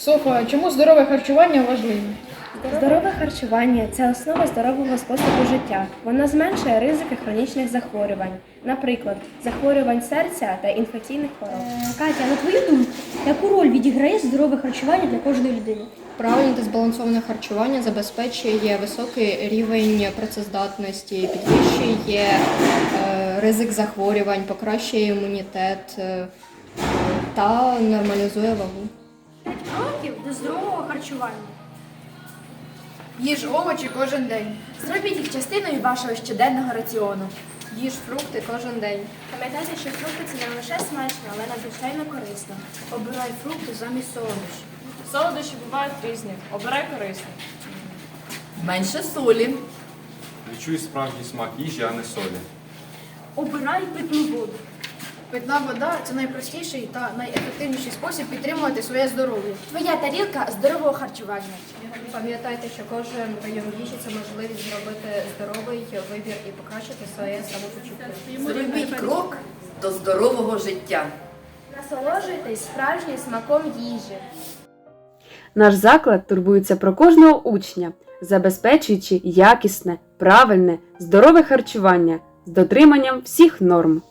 Софа, чому здорове харчування важливе? Здорове харчування це основа здорового способу життя. Вона зменшує ризики хронічних захворювань, наприклад, захворювань серця та інфекційних хвороб. Катя, на твою думку, яку роль відіграє здорове харчування для кожної людини? Правильне та збалансоване харчування забезпечує високий рівень працездатності, підвищує е, ризик захворювань, покращує імунітет е, та нормалізує вагу. Кроків до здорового харчування. Їж овочі кожен день. Зробіть їх частиною вашого щоденного раціону. Їж фрукти кожен день. Пам'ятайте, що фрукти це не лише смачно, але надзвичайно корисно. Обирай фрукти замість солодощів. Солодощі бувають різні. Обирай корисні. Менше солі. Відчуй справжній смак їжі, а не солі. Обирай питну воду. Питна вода це найпростіший та найефективніший спосіб підтримувати своє здоров'я. Твоя тарілка здорового харчування. Пам'ятайте, що кожен прийом їжі це можливість зробити здоровий вибір і покращити своє самопочуття. Зробіть крок до здорового життя. Насолоджуйтесь справжнім смаком їжі. Наш заклад турбується про кожного учня, забезпечуючи якісне, правильне, здорове харчування з дотриманням всіх норм.